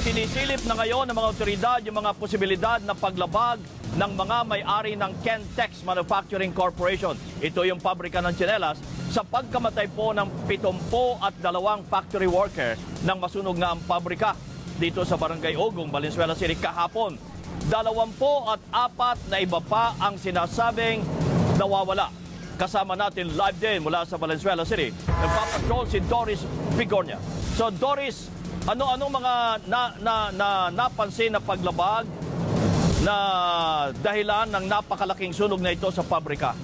Sinisilip na ngayon ng mga otoridad yung mga posibilidad na paglabag ng mga may-ari ng Kentex Manufacturing Corporation. Ito yung pabrika ng tsinelas sa pagkamatay po ng 72 at dalawang factory worker nang masunog nga ang pabrika dito sa Barangay Ogong, Valenzuela City kahapon. Dalawampo at apat na iba pa ang sinasabing nawawala. Kasama natin live din mula sa Valenzuela City. Nagpapatrol si Doris Pigornia. So Doris, ano-ano mga na, na, na, napansin na paglabag na dahilan ng napakalaking sunog na ito sa pabrika?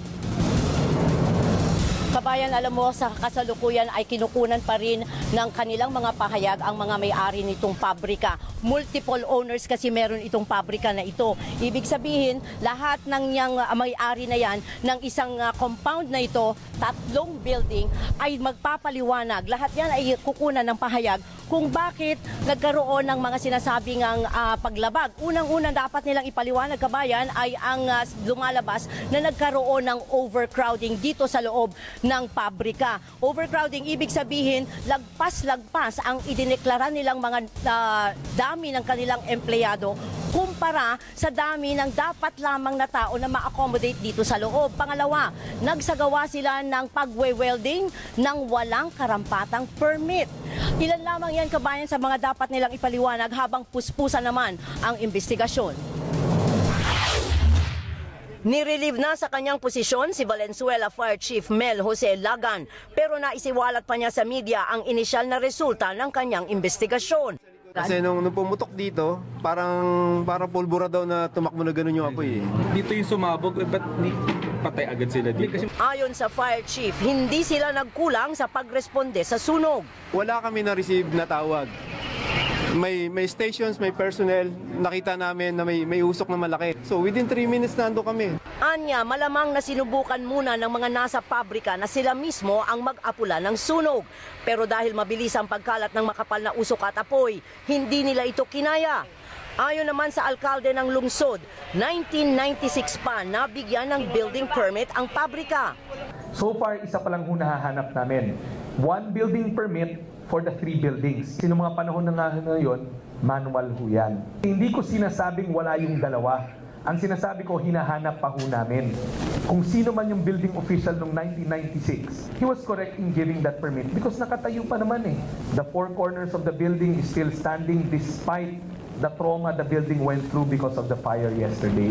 Kabayan, alam mo, sa kasalukuyan ay kinukunan pa rin ng kanilang mga pahayag ang mga may-ari nitong pabrika. Multiple owners kasi meron itong pabrika na ito. Ibig sabihin, lahat ng niyang uh, may-ari na yan ng isang uh, compound na ito, tatlong building, ay magpapaliwanag. Lahat yan ay kukunan ng pahayag kung bakit nagkaroon ng mga sinasabing ang uh, paglabag. Unang-unang dapat nilang ipaliwanag, kabayan, ay ang uh, lumalabas na nagkaroon ng overcrowding dito sa loob ng pabrika. Overcrowding, ibig sabihin, lagpas-lagpas ang idineklara nilang mga uh, dami ng kanilang empleyado kumpara sa dami ng dapat lamang na tao na ma-accommodate dito sa loob. Pangalawa, nagsagawa sila ng pagwe-welding ng walang karampatang permit. Ilan lamang yan kabayan sa mga dapat nilang ipaliwanag habang puspusan naman ang investigasyon. Nirelieve na sa kanyang posisyon si Valenzuela Fire Chief Mel Jose Lagan pero naisiwalat pa niya sa media ang inisyal na resulta ng kanyang investigasyon. Kasi nung, nung pumutok dito, parang parang pulbura daw na tumakbo na gano'n yung apoy eh. Dito yung sumabog, eh, ba't patay agad sila dito? Ayon sa fire chief, hindi sila nagkulang sa pagresponde sa sunog. Wala kami na-receive na tawag. May may stations, may personnel, nakita namin na may may usok na malaki. So within 3 minutes nando kami. Anya, malamang na sinubukan muna ng mga nasa pabrika na sila mismo ang mag-apula ng sunog. Pero dahil mabilis ang pagkalat ng makapal na usok at apoy, hindi nila ito kinaya. Ayon naman sa alkalde ng lungsod, 1996 pa nabigyan ng building permit ang pabrika. So far, isa pa lang ho nahahanap namin. One building permit for the three buildings. Sino mga panahon na nga ngayon, manual ho yan. Hindi ko sinasabing wala yung dalawa. Ang sinasabi ko, hinahanap pa ho namin. Kung sino man yung building official noong 1996, he was correct in giving that permit because nakatayo pa naman eh. The four corners of the building is still standing despite the trauma the building went through because of the fire yesterday.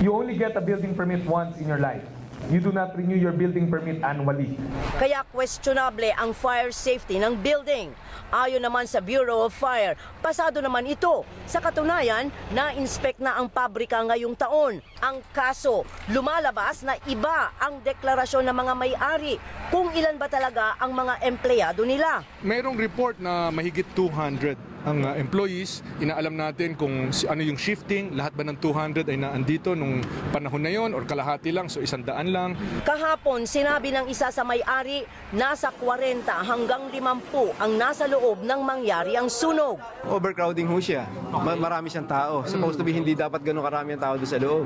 You only get a building permit once in your life. You do not renew your building permit annually. Kaya questionable ang fire safety ng building. Ayon naman sa Bureau of Fire, pasado naman ito. Sa katunayan, na-inspect na ang pabrika ngayong taon. Ang kaso, lumalabas na iba ang deklarasyon ng mga may-ari kung ilan ba talaga ang mga empleyado nila. Mayroong report na mahigit 200 ang uh, employees. Inaalam natin kung si, ano yung shifting, lahat ba ng 200 ay naandito nung panahon na yon or kalahati lang, so isang daan lang. Kahapon, sinabi ng isa sa may-ari, nasa 40 hanggang 50 ang nasa loob ng mangyari ang sunog. Overcrowding ho siya. Ma- marami siyang tao. Supposed to be hindi dapat ganun karami ang tao doon sa loob.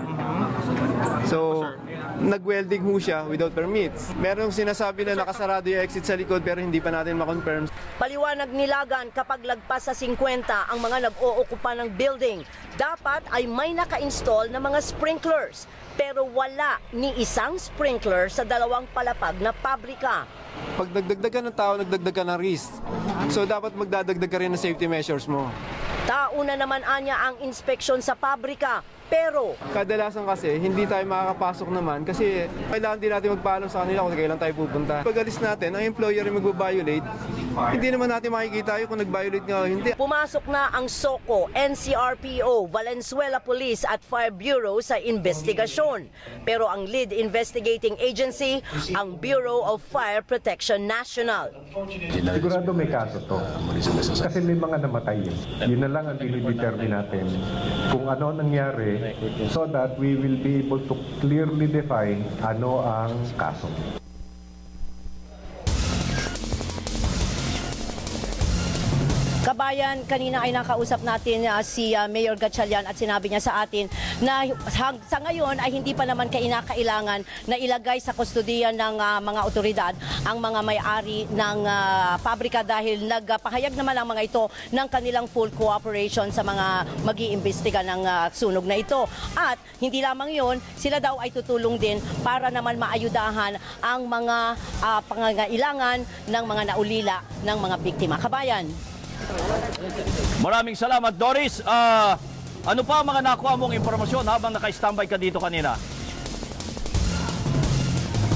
So, nag-welding ho siya without permits. Merong sinasabi na nakasarado yung exit sa likod pero hindi pa natin makonfirm. Paliwanag ni Lagan kapag lagpas sa 50 ang mga nag-ookupa ng building, dapat ay may naka-install na mga sprinklers. Pero wala ni isang sprinkler sa dalawang palapag na pabrika. Pag nagdagdag ka ng tao, nagdagdag ka ng risk. So, dapat magdadagdag ka rin ng safety measures mo. Tauna naman anya ang inspeksyon sa pabrika pero Kadalasan kasi, hindi tayo makakapasok naman kasi kailangan din natin magpaalam sa kanila kung kailan tayo pupunta. Pag alis natin, ang employer yung magbabiolate, hindi naman natin makikita yun kung nag-violate nga o hindi. pumasok na ang SOCO, NCRPO, Valenzuela Police at Fire Bureau sa investigasyon. Pero ang lead investigating agency, ang Bureau of Fire Protection National. Sigurado may kaso to. Kasi may mga namatay yun. Yun na lang ang dinidetermine natin kung ano ang nangyari so that we will be able to clearly define ano ang kaso. Kabayan, kanina ay nakausap natin ah, si ah, Mayor Gatchalian at sinabi niya sa atin na hang- sa ngayon ay hindi pa naman kainakailangan na ilagay sa kustodiyan ng ah, mga otoridad ang mga may-ari ng ah, pabrika dahil nagpahayag naman ang mga ito ng kanilang full cooperation sa mga mag iimbestiga ng ah, sunog na ito. At hindi lamang yon, sila daw ay tutulong din para naman maayudahan ang mga ah, pangangailangan ng mga naulila ng mga biktima. Kabayan. Maraming salamat, Doris. Ah, ano pa mga nakuha mong impormasyon habang naka-standby ka dito kanina?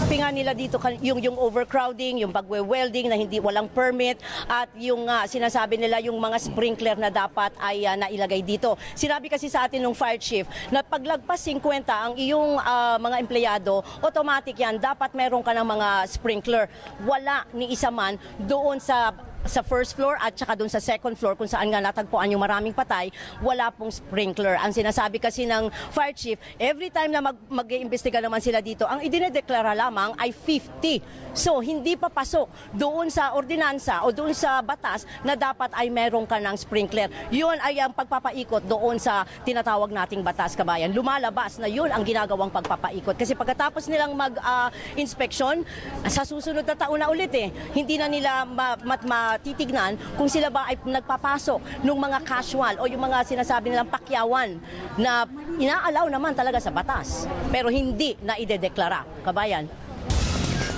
Nga nila dito yung yung overcrowding, yung pagwe-welding na hindi walang permit at yung ah, sinasabi nila yung mga sprinkler na dapat ay ah, nailagay dito. Sinabi kasi sa atin ng fire chief na paglagpas 50 ang iyong ah, mga empleyado, automatic yan, dapat meron ka ng mga sprinkler. Wala ni isa man doon sa sa first floor at saka doon sa second floor kung saan nga natagpuan yung maraming patay, wala pong sprinkler. Ang sinasabi kasi ng fire chief, every time na mag, mag-iimbestiga naman sila dito, ang idinedeklara lamang ay 50. So, hindi pa pasok doon sa ordinansa o doon sa batas na dapat ay meron ka ng sprinkler. Yun ay ang pagpapaikot doon sa tinatawag nating batas kabayan. Lumalabas na yun ang ginagawang pagpapaikot. Kasi pagkatapos nilang mag-inspection, sa susunod na taon na ulit eh, hindi na nila ma- matitignan kung sila ba ay nagpapasok ng mga casual o yung mga sinasabi nilang pakyawan na inaalaw naman talaga sa batas pero hindi na idedeklara. Kabayan.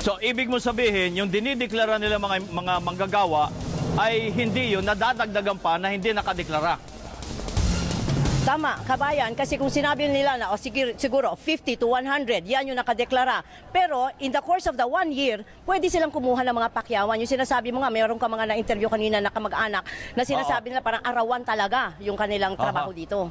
So, ibig mo sabihin, yung dinideklara nila mga, mga manggagawa ay hindi yun, nadadagdagan pa na hindi nakadeklara. Tama, kabayan, kasi kung sinabi nila na, o siguro, siguro 50 to 100, yan yung nakadeklara. Pero in the course of the one year, pwede silang kumuha ng mga pakyawan. Yung sinasabi mo nga, meron ka mga na-interview kanina na kamag-anak na sinasabi nila parang arawan talaga yung kanilang trabaho Aha. dito.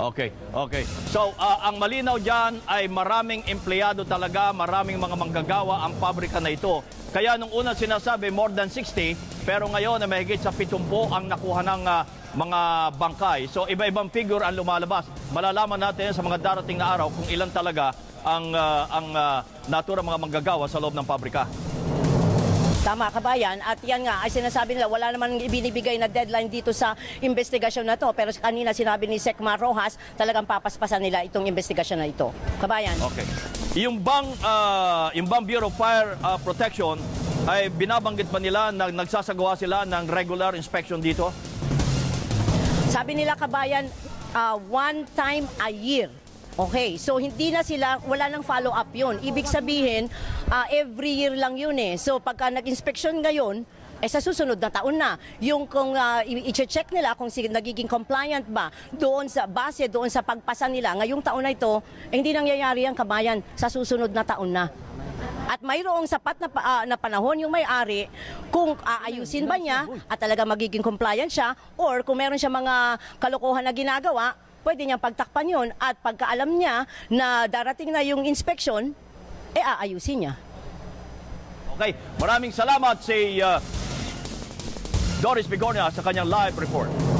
Okay, okay. So, ah, ang malinaw dyan ay maraming empleyado talaga, maraming mga manggagawa ang pabrika na ito. Kaya nung una sinasabi, more than 60, pero ngayon na mahigit sa 70 ang nakuha ng ah, mga bangkay. So, iba-ibang figure ang lumalabas. Malalaman natin sa mga darating na araw kung ilan talaga ang, ah, ang ah, natura mga manggagawa sa loob ng pabrika. Tama, kabayan. At yan nga, ay sinasabi nila, wala naman ibinibigay na deadline dito sa investigasyon na to. Pero kanina sinabi ni Secma Rojas, talagang papaspasan nila itong investigasyon na ito. Kabayan. Okay. Yung bang, ah, yung bang Bureau of Fire ah, Protection ay binabanggit ba nila na nagsasagawa sila ng regular inspection dito? Sabi nila kabayan, uh, one time a year. Okay, so hindi na sila, wala nang follow-up yun. Ibig sabihin, uh, every year lang yun eh. So pagka nag-inspection ngayon, eh sa susunod na taon na, yung kung uh, i-check nila kung si, nagiging compliant ba doon sa base, doon sa pagpasa nila, ngayong taon na ito, eh, hindi nangyayari ang kabayan sa susunod na taon na. At mayroong sapat na, ah, na panahon yung may-ari kung aayusin ba niya at talaga magiging compliant siya or kung meron siya mga kalokohan na ginagawa, pwede niyang pagtakpan yun at pagkaalam niya na darating na yung inspection, eh aayusin niya. Okay, maraming salamat si ah, Doris Bigornia sa kanyang live report.